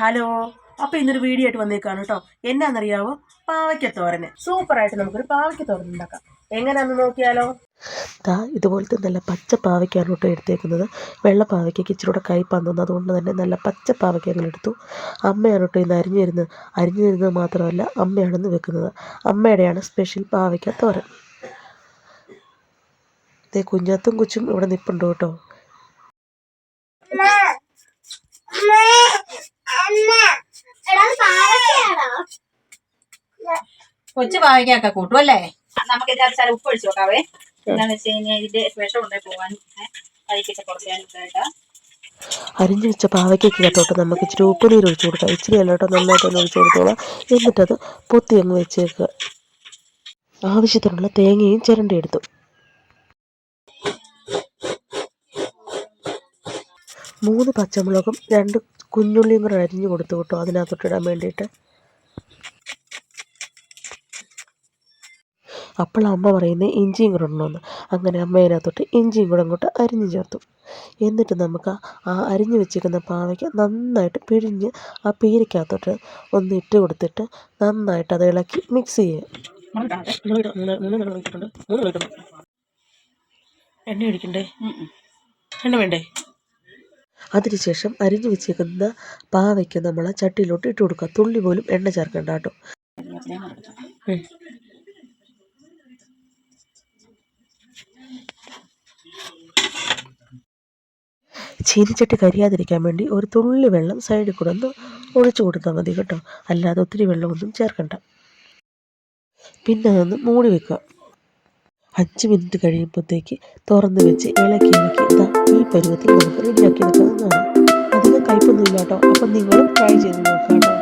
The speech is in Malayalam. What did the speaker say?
ഹലോ അപ്പോൾ ഇന്നൊരു വീഡിയോ ആയിട്ട് വന്നേക്കാണ് കേട്ടോ എന്നാന്നറിയാവോ? പാവയ്ക്കത്തോരന്. സൂപ്പറായിട്ട് നമുക്കൊരു പാവയ്ക്കത്തോരൻ ഉണ്ടാക്കാം. എങ്ങനെയാണെന്ന് നോക്കിയാലോ? ദാ ഇതുപോലത്തെ നല്ല പച്ച പാവയ്ക്കാണ് കേട്ടോ എടുത്തേക്കുന്നത്. വെള്ള പാവയ്ക്കയ്ക്ക് ഇച്ചിരി കൂടെ കയ്പാന്ന് തോന്നുന്നു. അതുകൊണ്ട് തന്നെ നല്ല പച്ച പാവയ്ക്ക ഞങ്ങൾ എടുത്തു. അമ്മയാണ് കേട്ടോ ഇന്ന് അരിഞ്ഞു തരുന്നത്. അരിഞ്ഞു തരുന്നത് മാത്രമല്ല അമ്മയാണെന്ന് വെക്കുന്നത്. അമ്മയുടെയാണ് സ്പെഷ്യൽ പാവയ്ക്ക തോരൻ ഇതേ കുഞ്ഞാത്തും കൊച്ചും ഇവിടെ നിൽപ്പുണ്ട് കേട്ടോ കൊച്ചു പാവയ്ക്കൊക്കെ കൂട്ടും അല്ലേ? നമുക്ക് ഇത് ചില ഉപ്പ് ഒഴിച്ചു നോക്കാവേ എന്താണെന്ന് വെച്ച് കഴിഞ്ഞാൽ ഇതിന്റെ വിഷം ഉണ്ടായി പോകാൻ കഴിക്കൊക്കെ കുറയ്ക്കാനും ഇതായിട്ട് അരിഞ്ഞു വെച്ച പാവയ്ക്കൊക്കെ കേട്ടോട്ട് നമുക്ക് ഇച്ചിരി ഉപ്പ് നീര് ഒഴിച്ചു കൊടുക്കാം. ഇച്ചിരി അല്ലോട്ടോ നന്നായിട്ടൊന്ന് ഒഴിച്ചു കൊടുത്തോളാം. എന്നിട്ടത് പൊത്തി അങ്ങ് വെച്ചേക്കുക. ആവശ്യത്തിനുള്ള തേങ്ങയും ചിരണ്ടി എടുത്തു. മൂന്ന് പച്ചമുളകും രണ്ട് കുഞ്ഞുള്ളിയും കൂടെ അരിഞ്ഞു കൊടുത്തു കേട്ടോ അതിനകത്തോട്ടിടാൻ വേണ്ടിയിട്ട്. അപ്പോൾ അമ്മ പറയുന്നത് ഇഞ്ചിയും കൂടെ ഇടണമെന്ന് അങ്ങനെ അമ്മ അതിനകത്തോട്ട് ഇഞ്ചിയും കൂടെ അങ്ങോട്ട് അരിഞ്ഞു ചേർത്തു. എന്നിട്ട് നമുക്ക് ആ അരിഞ്ഞു വെച്ചിരിക്കുന്ന പാവയ്ക്ക് നന്നായിട്ട് പിഴിഞ്ഞ് ആ പീരയ്ക്കകത്തോട്ട് ഒന്ന് ഇട്ട് കൊടുത്തിട്ട് നന്നായിട്ട് അത് ഇളക്കി മിക്സ് ചെയ്യുക. എണ്ണ ഒഴിക്കണ്ടേ? എണ്ണ വേണ്ടേ? അതിനുശേഷം അരിഞ്ഞു വെച്ചേക്കുന്ന പാവയ്ക്ക് നമ്മൾ ചട്ടിയിലോട്ട് ഇട്ട് കൊടുക്കുക. തുള്ളി പോലും എണ്ണ ചേർക്കണ്ട കേട്ടോ. ചീനിച്ചട്ടി കരിയാതിരിക്കാൻ വേണ്ടി ഒരു തുള്ളി വെള്ളം സൈഡിൽ കൂടെ ഒന്ന് ഒഴിച്ചു കൊടുത്താൽ മതി കേട്ടോ. അല്ലാതെ ഒത്തിരി വെള്ളമൊന്നും ചേർക്കണ്ട. പിന്നെ അതൊന്ന് മൂടി വെക്കുക. അഞ്ച് മിനിറ്റ് കഴിയുമ്പോഴത്തേക്ക് തുറന്ന് വെച്ച് ഇളക്കി ഇളക്കി ഈ പരുവത്തിൽ നമുക്ക് റെഡിയാക്കി എടുക്കാവുന്നതാണ്. അധികം കയ്പൊന്നുമില്ല കേട്ടോ. അപ്പം നിങ്ങളും ട്രൈ ചെയ്ത് നോക്കാം കേട്ടോ.